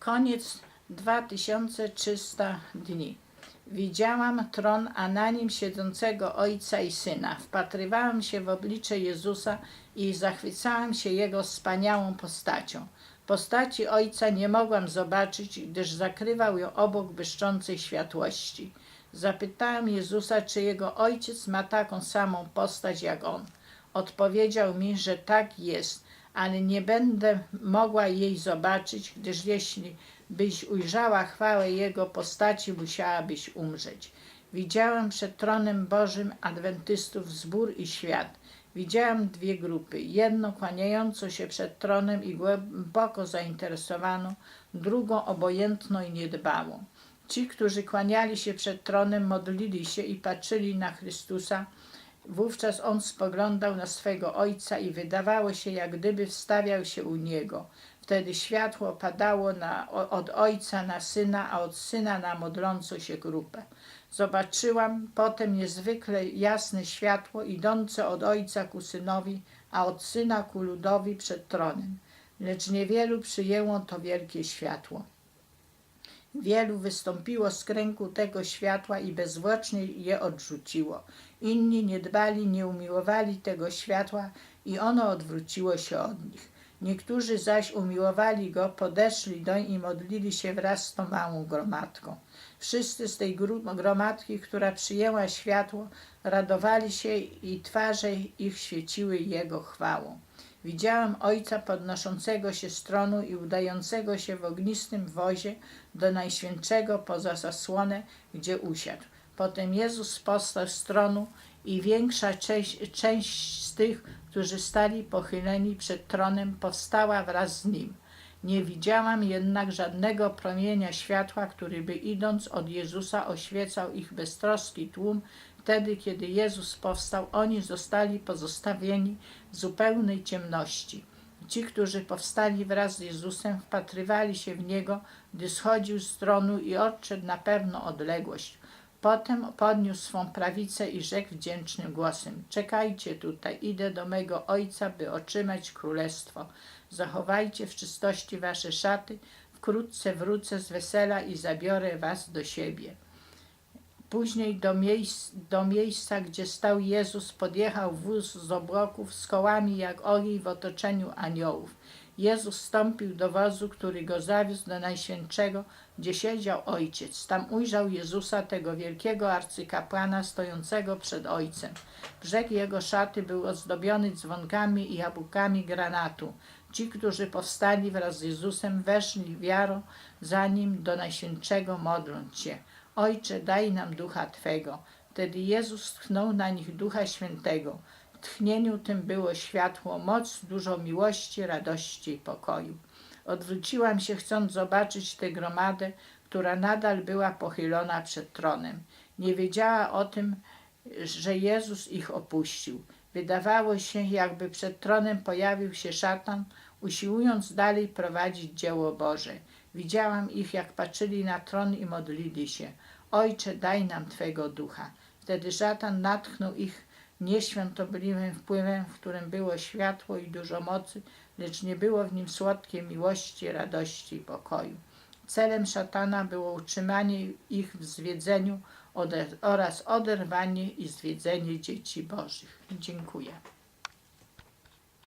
Koniec 2300 dni. Widziałam tron, a na nim siedzącego Ojca i Syna. Wpatrywałam się w oblicze Jezusa i zachwycałam się Jego wspaniałą postacią. Postaci Ojca nie mogłam zobaczyć, gdyż zakrywał ją obok błyszczącej światłości. Zapytałam Jezusa, czy Jego Ojciec ma taką samą postać jak On. Odpowiedział mi, że tak jest, ale nie będę mogła jej zobaczyć, gdyż jeśli byś ujrzała chwałę Jego postaci, musiałabyś umrzeć. Widziałam przed tronem Bożym adwentystów zbór i świat. Widziałam dwie grupy. Jedną kłaniającą się przed tronem i głęboko zainteresowaną, drugą obojętną i niedbałą. Ci, którzy kłaniali się przed tronem, modlili się i patrzyli na Chrystusa. Wówczas on spoglądał na swego ojca i wydawało się, jak gdyby wstawiał się u niego. Wtedy światło padało na, od ojca na syna, a od syna na modlącą się grupę. Zobaczyłam potem niezwykle jasne światło idące od ojca ku synowi, a od syna ku ludowi przed tronem. Lecz niewielu przyjęło to wielkie światło. Wielu wystąpiło z kręgu tego światła i bezwłocznie je odrzuciło. Inni nie dbali, nie umiłowali tego światła i ono odwróciło się od nich. Niektórzy zaś umiłowali go, podeszli doń i modlili się wraz z tą małą gromadką. Wszyscy z tej gromadki, która przyjęła światło, radowali się i twarze ich świeciły Jego chwałą. Widziałam Ojca podnoszącego się z tronu i udającego się w ognistym wozie do Najświętszego poza zasłonę, gdzie usiadł. Potem Jezus powstał z tronu i większa część, część z tych, którzy stali pochyleni przed tronem, powstała wraz z Nim. Nie widziałam jednak żadnego promienia światła, który by idąc od Jezusa oświecał ich beztroski tłum. Wtedy, kiedy Jezus powstał, oni zostali pozostawieni w zupełnej ciemności. Ci, którzy powstali wraz z Jezusem, wpatrywali się w Niego, gdy schodził z tronu i odszedł na pewną odległość. Potem podniósł swą prawicę i rzekł wdzięcznym głosem: Czekajcie tutaj, idę do mego ojca, by otrzymać królestwo. Zachowajcie w czystości wasze szaty, wkrótce wrócę z wesela i zabiorę was do siebie. Później do, miejsc, do miejsca, gdzie stał Jezus, podjechał wóz z obłoków z kołami jak ogień w otoczeniu aniołów. Jezus wstąpił do wozu, który go zawiózł do Najświętszego, gdzie siedział Ojciec. Tam ujrzał Jezusa, tego wielkiego arcykapłana, stojącego przed Ojcem. Brzeg jego szaty był ozdobiony dzwonkami i jabłkami granatu. Ci, którzy powstali wraz z Jezusem, weszli wiarą za Nim do Najświętszego, modląc się. Ojcze, daj nam ducha Twego. Wtedy Jezus tchnął na nich ducha świętego. Tchnieniu tym było światło, moc, dużo miłości, radości i pokoju. Odwróciłam się, chcąc zobaczyć tę gromadę, która nadal była pochylona przed tronem. Nie wiedziała o tym, że Jezus ich opuścił. Wydawało się, jakby przed tronem pojawił się szatan, usiłując dalej prowadzić dzieło Boże. Widziałam ich, jak patrzyli na tron i modlili się. Ojcze, daj nam Twego ducha. Wtedy szatan natchnął ich nieświątobliwym wpływem, w którym było światło i dużo mocy, lecz nie było w nim słodkiej miłości, radości i pokoju. Celem szatana było utrzymanie ich w zwiedzeniu oraz oderwanie i zwiedzenie dzieci Bożych. Dziękuję.